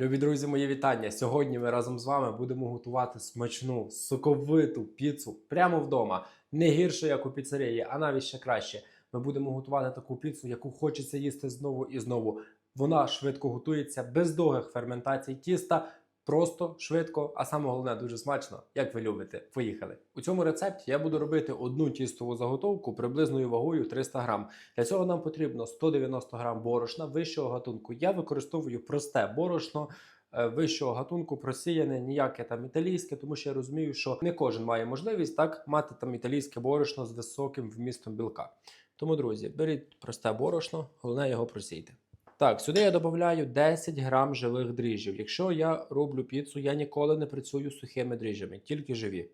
Любі друзі, мої вітання! Сьогодні ми разом з вами будемо готувати смачну, соковиту піцу прямо вдома. Не гірше, як у піцерії, а навіть ще краще. Ми будемо готувати таку піцу, яку хочеться їсти знову і знову. Вона швидко готується, без довгих ферментацій тіста. Просто швидко, а саме головне дуже смачно, як ви любите. Поїхали. У цьому рецепті я буду робити одну тістову заготовку приблизною вагою 300 грам. Для цього нам потрібно 190 грам борошна вищого гатунку. Я використовую просте борошно. е, Вищого гатунку просіяне ніяке там італійське, тому що я розумію, що не кожен має можливість так мати там італійське борошно з високим вмістом білка. Тому, друзі, беріть просте борошно, головне його просійте. Так, сюди я додаю 10 грам живих дріжджів. Якщо я роблю піцу, я ніколи не працюю з сухими дріжджами, тільки живі.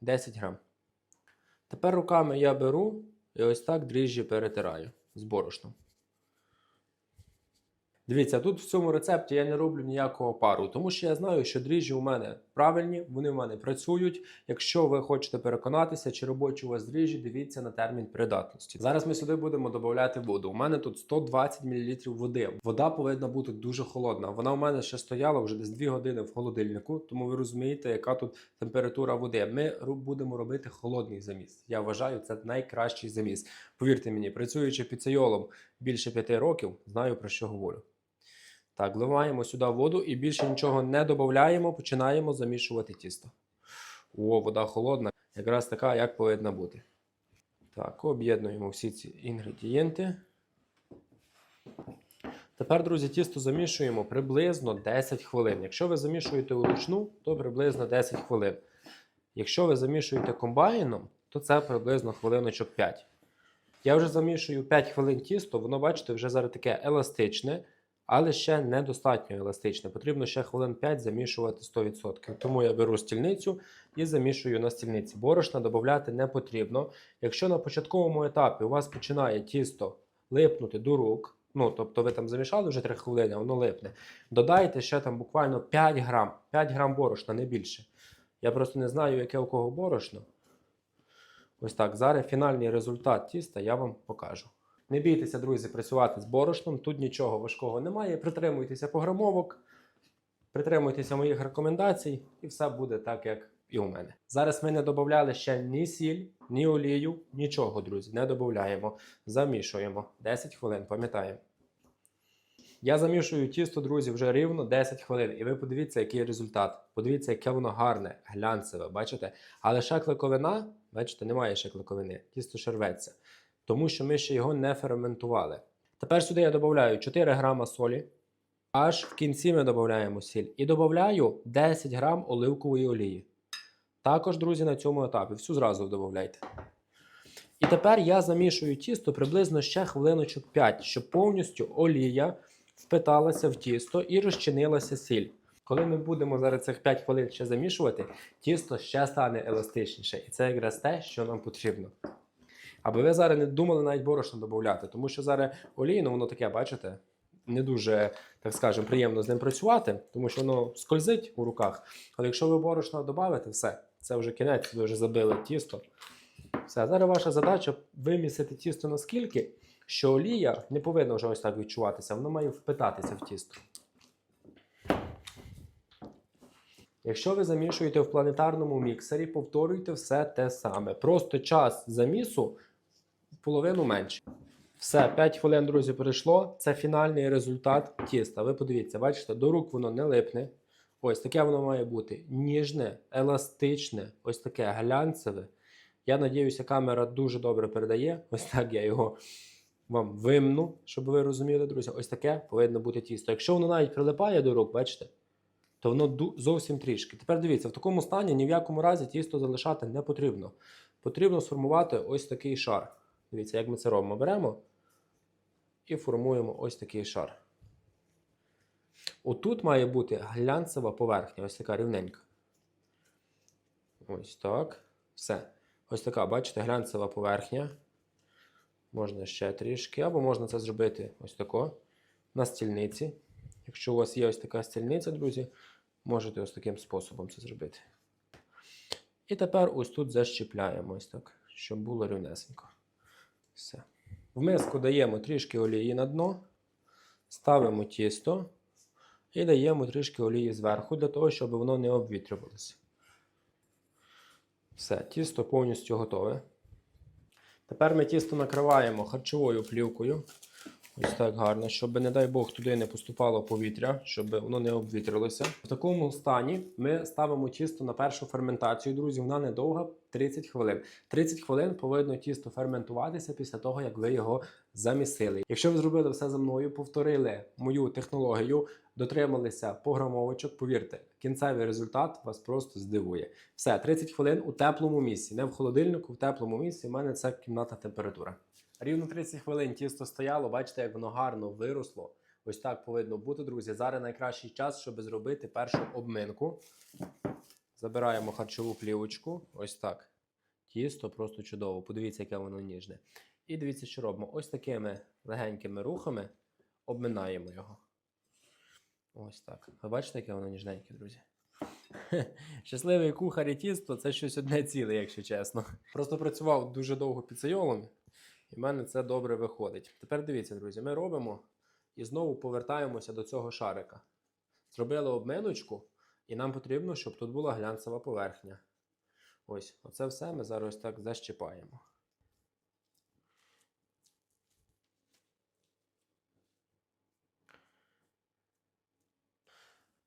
10 грам. Тепер руками я беру і ось так дріжджі перетираю з борошном. Дивіться, тут в цьому рецепті я не роблю ніякого пару, тому що я знаю, що дріжджі у мене правильні, вони в мене працюють. Якщо ви хочете переконатися, чи робочі у вас дріжджі, дивіться на термін придатності. Зараз ми сюди будемо додати воду. У мене тут 120 мл води. Вода повинна бути дуже холодна. Вона у мене ще стояла вже десь 2 години в холодильнику, тому ви розумієте, яка тут температура води. Ми будемо робити холодний заміс. Я вважаю, це найкращий заміс. Повірте мені, працюючи піцейолом більше 5 років, знаю про що говорю. Так, вливаємо сюди воду і більше нічого не додаємо, починаємо замішувати тісто. О, вода холодна, якраз така, як повинна бути. Так, об'єднуємо всі ці інгредієнти. Тепер, друзі, тісто замішуємо приблизно 10 хвилин. Якщо ви замішуєте вручну, то приблизно 10 хвилин. Якщо ви замішуєте комбайном, то це приблизно хвилиночок 5. Я вже замішую 5 хвилин тісто, воно, бачите, вже зараз таке еластичне, але ще недостатньо еластичне. Потрібно ще хвилин 5 замішувати 100%. Тому я беру стільницю і замішую на стільниці. Борошна додати не потрібно. Якщо на початковому етапі у вас починає тісто липнути до рук, ну тобто ви там замішали вже 3 хвилини, воно липне, додайте ще там буквально 5 грам, 5 грам борошна, не більше. Я просто не знаю, яке у кого борошно. Ось так. Зараз фінальний результат тіста я вам покажу. Не бійтеся, друзі, працювати з борошном. Тут нічого важкого немає. Притримуйтеся пограмовок, притримуйтеся моїх рекомендацій, і все буде так, як і у мене. Зараз ми не додавали ще ні сіль, ні олію, нічого, друзі. Не додаємо. Замішуємо 10 хвилин, пам'ятаємо. Я замішую тісто, друзі, вже рівно 10 хвилин. І ви подивіться, який результат. Подивіться, яке воно гарне, глянцеве, бачите? Але ще кликовина, бачите, немає ще кликовини, тісто ще рветься. Тому що ми ще його не ферментували. Тепер сюди я додаю 4 грама солі. Аж в кінці ми додаємо сіль. І додаю 10 грам оливкової олії. Також, друзі, на цьому етапі. Всю зразу додавайте. І тепер я замішую тісто приблизно ще хвилиночок 5, щоб повністю олія впиталася в тісто і розчинилася сіль. Коли ми будемо зараз цих 5 хвилин ще замішувати, тісто ще стане еластичніше. І це якраз те, що нам потрібно. Аби ви зараз не думали навіть борошно додати, тому що зараз олій, ну воно таке, бачите, не дуже, так скажемо, приємно з ним працювати, тому що воно скользить у руках. Але якщо ви борошно додавите, все, це вже кінець, ви вже забили тісто. Все, зараз ваша задача вимісити тісто наскільки, що олія не повинна вже ось так відчуватися, воно має впитатися в тісто. Якщо ви замішуєте в планетарному міксері, повторюйте все те саме. Просто час замісу половину менше. Все, 5 хвилин, друзі, пройшло. Це фінальний результат тіста. Ви подивіться, бачите, до рук воно не липне. Ось таке воно має бути ніжне, еластичне, ось таке глянцеве. Я надіюся, камера дуже добре передає. Ось так я його вам вимну, щоб ви розуміли, друзі. Ось таке повинно бути тісто. Якщо воно навіть прилипає до рук, бачите, то воно зовсім трішки. Тепер дивіться, в такому стані ні в якому разі тісто залишати не потрібно. Потрібно сформувати ось такий шар. Дивіться, як ми це робимо. Беремо і формуємо ось такий шар. Отут має бути глянцева поверхня, ось така рівненька. Ось так. Все. Ось така, бачите, глянцева поверхня. Можна ще трішки, або можна це зробити ось тако на стільниці. Якщо у вас є ось така стільниця, друзі, можете ось таким способом це зробити. І тепер ось тут защіпляємо ось так, щоб було рівнесенько. Все. В миску даємо трішки олії на дно, ставимо тісто, І даємо трішки олії зверху, для того, щоб воно не обвітрювалося. Все, тісто повністю готове. Тепер ми тісто накриваємо харчовою плівкою. Ось так гарно, щоб, не дай Бог, туди не поступало повітря, щоб воно не обвітрилося. В такому стані ми ставимо тісто на першу ферментацію. Друзі, вона недовга 30 хвилин. 30 хвилин повинно тісто ферментуватися після того, як ви його замісили. Якщо ви зробили все за мною, повторили мою технологію, дотрималися пограмовочок, повірте, кінцевий результат вас просто здивує. Все, 30 хвилин у теплому місці, не в холодильнику, в теплому місці. У мене це кімнатна температура. Рівно 30 хвилин тісто стояло, бачите, як воно гарно виросло. Ось так повинно бути, друзі. Зараз найкращий час, щоб зробити першу обминку. Забираємо харчову плівочку. Ось так. Тісто просто чудово. Подивіться, яке воно ніжне. І дивіться, що робимо. Ось такими легенькими рухами обминаємо його. Ось так. Ви бачите, яке воно ніжненьке, друзі? Щасливий кухар і тісто це щось одне ціле, якщо чесно. Просто працював дуже довго піцейолом, і в мене це добре виходить. Тепер дивіться, друзі, ми робимо і знову повертаємося до цього шарика. Зробили обминочку, і нам потрібно, щоб тут була глянцева поверхня. Ось, оце все ми зараз так защіпаємо.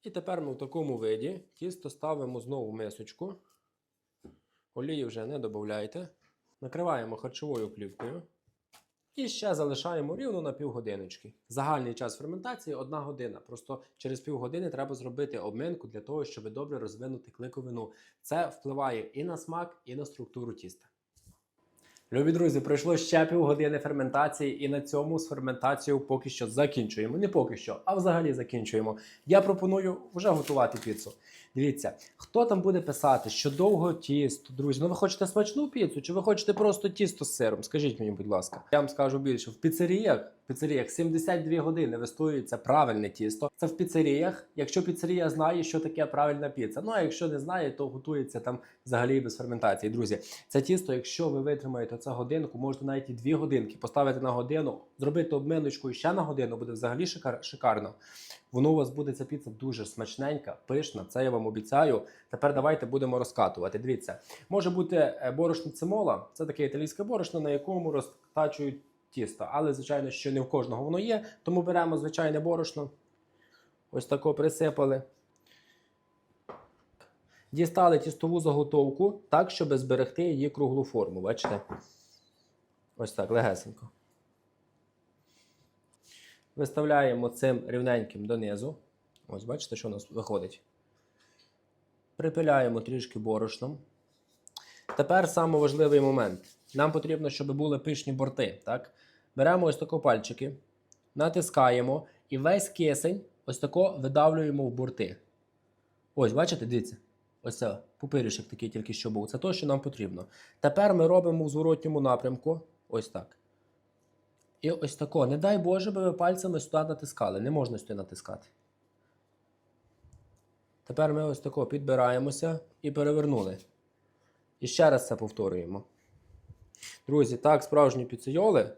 І тепер ми в такому виді тісто ставимо знову в мисочку. Олії вже не додавайте. Накриваємо харчовою плівкою. І ще залишаємо рівно на півгодиночки. Загальний час ферментації 1 година. Просто через півгодини треба зробити обминку для того, щоб добре розвинути кликовину. Це впливає і на смак, і на структуру тіста. Любі друзі, пройшло ще півгодини ферментації, і на цьому з ферментацією поки що закінчуємо. Не поки що, а взагалі закінчуємо. Я пропоную вже готувати піцу. Дивіться, хто там буде писати, що довго тісто, друзі. Ну ви хочете смачну піцу, чи ви хочете просто тісто з сиром? Скажіть мені, будь ласка. Я вам скажу більше. В піцеріях, піцеріях 72 години вистоюється правильне тісто. Це в піцеріях. Якщо піцерія знає, що таке правильна піца. Ну а якщо не знає, то готується там взагалі без ферментації. Друзі, це тісто, якщо ви витримаєте це годинку, можете навіть і дві годинки поставити на годину, зробити обминочку ще на годину, буде взагалі шикар, шикарно. Воно у вас буде ця піца дуже смачненька, пишна. Це я вам обіцяю. Тепер давайте будемо розкатувати. Дивіться, може бути е, борошно цимола, це таке італійське борошно, на якому розтачують тісто. Але, звичайно, що не в кожного воно є. Тому беремо звичайне борошно. Ось тако присипали. Дістали тістову заготовку так, щоб зберегти її круглу форму. Бачите? Ось так, легесенько. Виставляємо цим рівненьким донизу. Ось, бачите, що у нас виходить. Припиляємо трішки борошном. Тепер найважливий момент. Нам потрібно, щоб були пишні борти. Так? Беремо ось тако пальчики, натискаємо і весь кисень ось тако видавлюємо в борти. Ось, бачите, дивіться. Ось це пупирішок такий тільки що був. Це те, що нам потрібно. Тепер ми робимо в зворотньому напрямку. Ось так. І ось тако. Не дай Боже, би ви пальцями сюди натискали. Не можна сюди натискати. Тепер ми ось тако підбираємося і перевернули. І ще раз це повторюємо. Друзі, так справжні піцейоли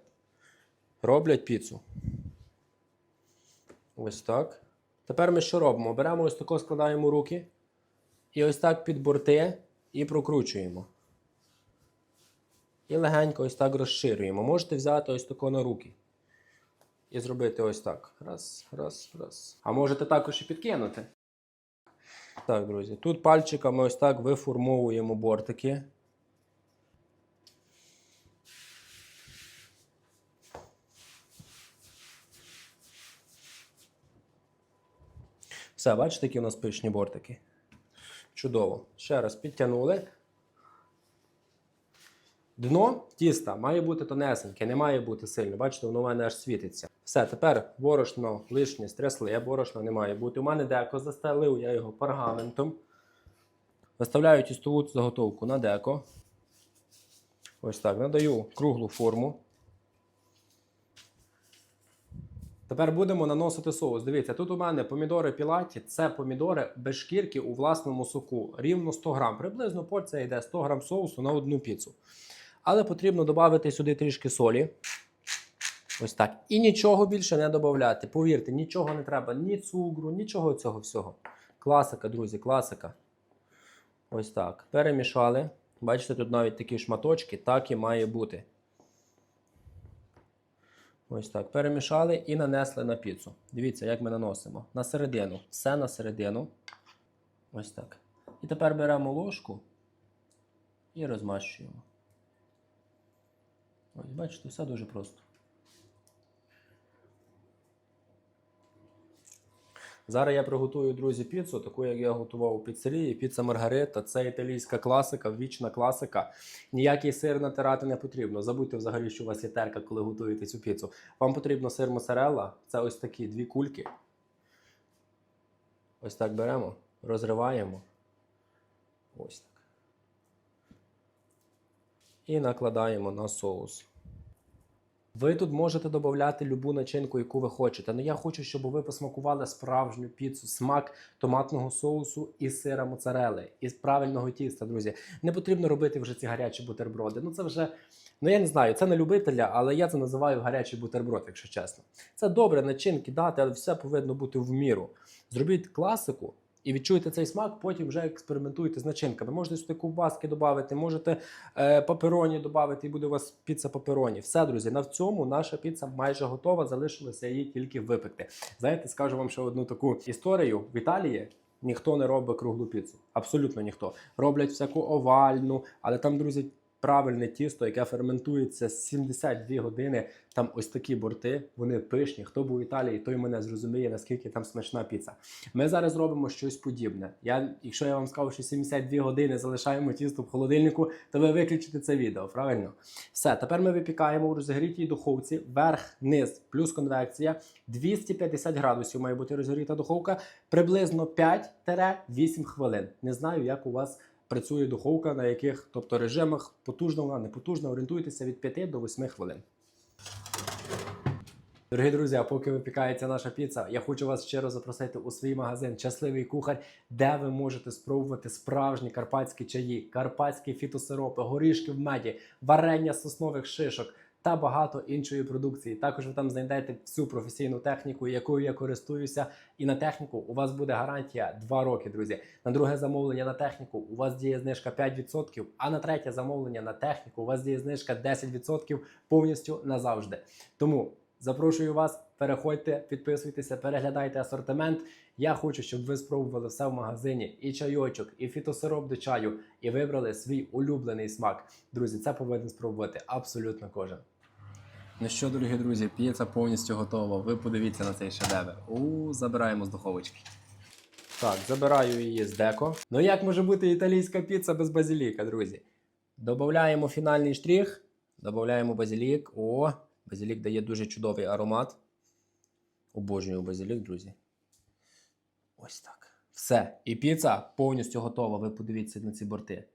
роблять піцу. Ось так. Тепер ми що робимо? Беремо ось тако, складаємо руки. І ось так під борти і прокручуємо. І легенько ось так розширюємо. Можете взяти ось тако на руки. І зробити ось так. Раз, раз, раз. А можете також і підкинути. Так, друзі, тут пальчиками ось так виформовуємо бортики. Все, бачите, які у нас пишні бортики. Чудово. Ще раз підтягнули. Дно тіста має бути тонесеньке, не має бути сильно. Бачите, воно у мене аж світиться. Все, тепер борошно лишнє стрясли, борошна не має бути. У мене деко застелив, я його пергаментом. Виставляю тістову заготовку на деко. Ось так. Надаю круглу форму. Тепер будемо наносити соус. Дивіться, тут у мене помідори пілаті, це помідори без шкірки у власному соку. Рівно 100 грам. Приблизно порція йде 100 грам соусу на одну піцу. Але потрібно додати сюди трішки солі. Ось так. І нічого більше не додати. Повірте, нічого не треба, ні цукру, нічого цього всього. Класика, друзі, класика. Ось так. Перемішали. Бачите, тут навіть такі шматочки, так і має бути. Ось так. Перемішали і нанесли на піцу. Дивіться, як ми наносимо. На середину. Все на середину. Ось так. І тепер беремо ложку і розмащуємо. Ось, бачите, все дуже просто. Зараз я приготую, друзі, піцу, таку, як я готував у піцерії. Піца Маргарита це італійська класика, вічна класика. Ніякий сир натирати не потрібно. Забудьте взагалі, що у вас є терка, коли готуєте цю піцу. Вам потрібно сир моцарелла. Це ось такі дві кульки. Ось так беремо, розриваємо. Ось так. І накладаємо на соус. Ви тут можете додати любу начинку, яку ви хочете. Але я хочу, щоб ви посмакували справжню піцу, смак томатного соусу і сира моцарели, і правильного тіста, друзі. Не потрібно робити вже ці гарячі бутерброди. Ну це вже, ну я не знаю, це не любителя, але я це називаю гарячий бутерброд, якщо чесно. Це добре начинки дати, але все повинно бути в міру. Зробіть класику. І відчуєте цей смак, потім вже експериментуйте з начинками. Можете сюди ковбаски додати, можете е, папероні додати, і буде у вас піца папероні. Все, друзі, на цьому наша піца майже готова. Залишилося її тільки випекти. Знаєте, скажу вам ще одну таку історію в Італії. Ніхто не робить круглу піцу. Абсолютно ніхто. Роблять всяку овальну, але там, друзі, правильне тісто, яке ферментується 72 години. Там ось такі борти, вони пишні. Хто був в Італії, той мене зрозуміє, наскільки там смачна піца. Ми зараз робимо щось подібне. Я, якщо я вам скажу, що 72 години залишаємо тісто в холодильнику, то ви виключите це відео, правильно? Все, тепер ми випікаємо у розігрітій духовці верх, низ, плюс конвекція. 250 градусів має бути розігріта духовка, приблизно 5-8 хвилин. Не знаю, як у вас працює духовка, на яких, тобто режимах потужна вона, не потужна, орієнтуйтеся від 5 до 8 хвилин. Дорогі друзі, а поки випікається наша піца, я хочу вас щиро запросити у свій магазин Щасливий кухар, де ви можете спробувати справжні карпатські чаї, карпатські фітосиропи, горішки в меді, варення соснових шишок та багато іншої продукції. Також ви там знайдете всю професійну техніку, якою я користуюся. І на техніку у вас буде гарантія 2 роки, друзі. На друге замовлення на техніку у вас діє знижка 5%, а на третє замовлення на техніку у вас діє знижка 10% повністю назавжди. Тому Запрошую вас, переходьте, підписуйтеся, переглядайте асортимент. Я хочу, щоб ви спробували все в магазині: і чайочок, і фітосироп до чаю, і вибрали свій улюблений смак. Друзі, це повинен спробувати абсолютно кожен. Ну що, дорогі друзі, піца повністю готова. Ви подивіться на цей шедевр. У, забираємо з духовочки. Так, забираю її з деко. Ну як може бути італійська піца без базиліка, друзі? Додаємо фінальний штрих, додаємо базилік. О, базилік дає дуже чудовий аромат. Обожнюю базилік, друзі. Ось так. Все. І піца повністю готова. Ви подивіться на ці борти.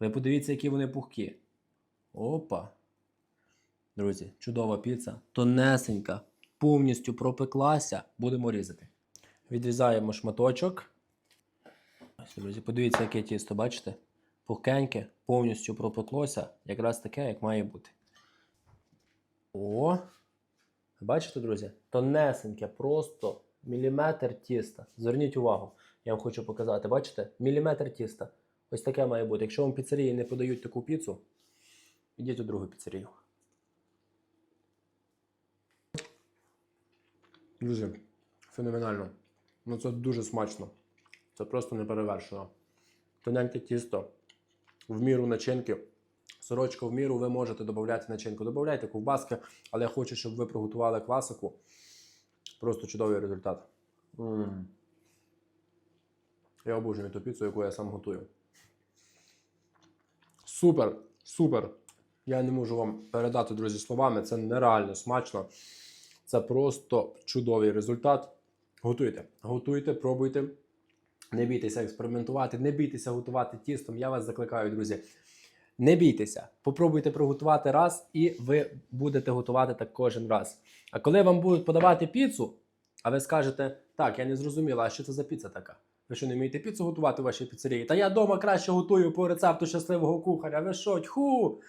Ви подивіться, які вони пухкі. Опа. Друзі, чудова піца. Тонесенька, повністю пропеклася. Будемо різати. Відрізаємо шматочок. Ось, друзі, подивіться, яке тісто, бачите? Пухкеньке, повністю пропеклося, якраз таке, як має бути. О! Бачите, друзі? Тонесеньке, просто міліметр тіста. Зверніть увагу, я вам хочу показати. Бачите? Міліметр тіста. Ось таке має бути. Якщо вам піцерії не подають таку піцу, йдіть у другу піцерію. Друзі, феноменально. Ну це дуже смачно. Це просто неперевершено. Тоненьке тісто, в міру начинки. Сорочка в міру, ви можете додати начинку. Додавайте ковбаски, але я хочу, щоб ви приготували класику. Просто чудовий результат. М. Я обожнюю ту піцу, яку я сам готую. Супер, супер. Я не можу вам передати, друзі, словами. Це нереально смачно. Це просто чудовий результат. Готуйте, готуйте, пробуйте. Не бійтеся експериментувати, не бійтеся готувати тістом. Я вас закликаю, друзі. Не бійтеся, попробуйте приготувати раз, і ви будете готувати так кожен раз. А коли вам будуть подавати піцу, а ви скажете, так, я не зрозуміла, а що це за піца така? Ви що не вмієте піцу готувати в вашій піцерії? Та я вдома краще готую по рецепту щасливого кухаря. Ви що, тьху?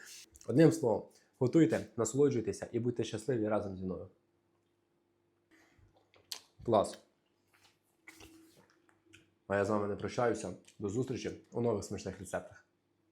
Одним словом, Готуйте, насолоджуйтеся і будьте щасливі разом зі мною. Клас. А я з вами не прощаюся. До зустрічі у нових смачних рецептах.